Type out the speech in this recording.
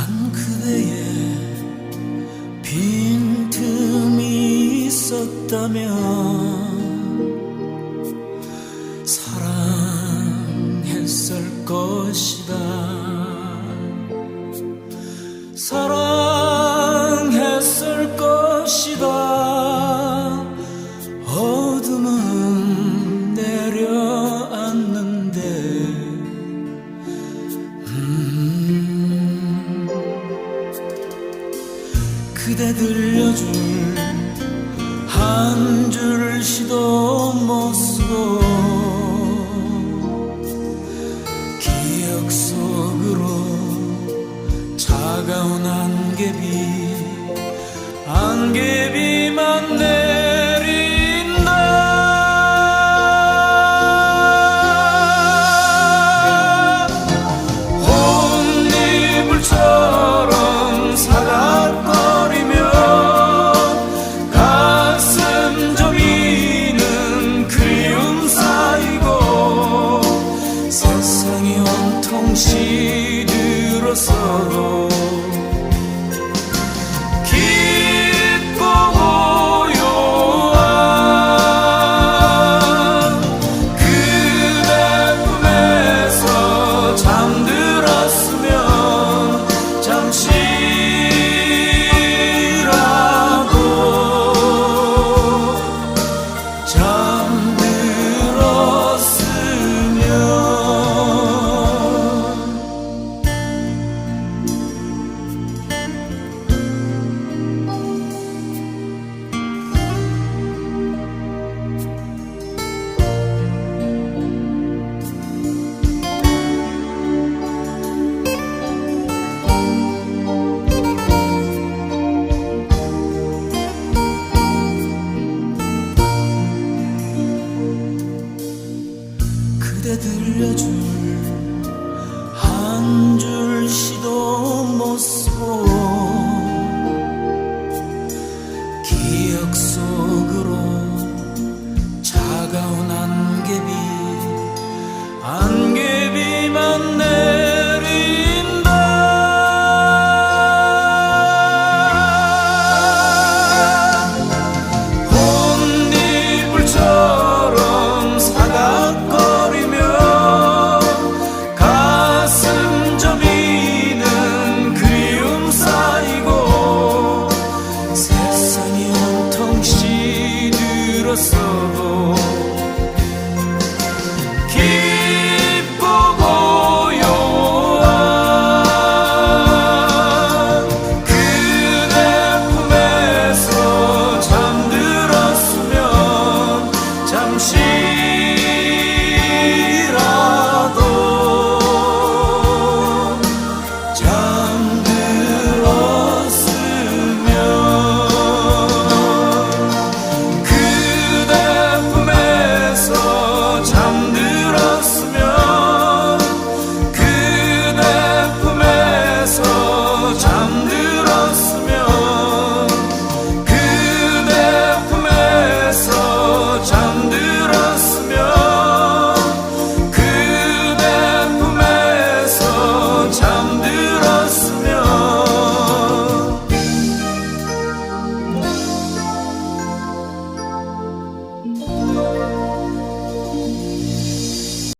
난 그대의 빈틈이 있었다면 사랑했을 것이다. 사랑 그대 들려줄 한 줄 시도 못 쓰고 기억 속으로 차가운 안개비 안개비 시들었어도 그대 들려줄 한 줄씨도 못 쏟아 contigo.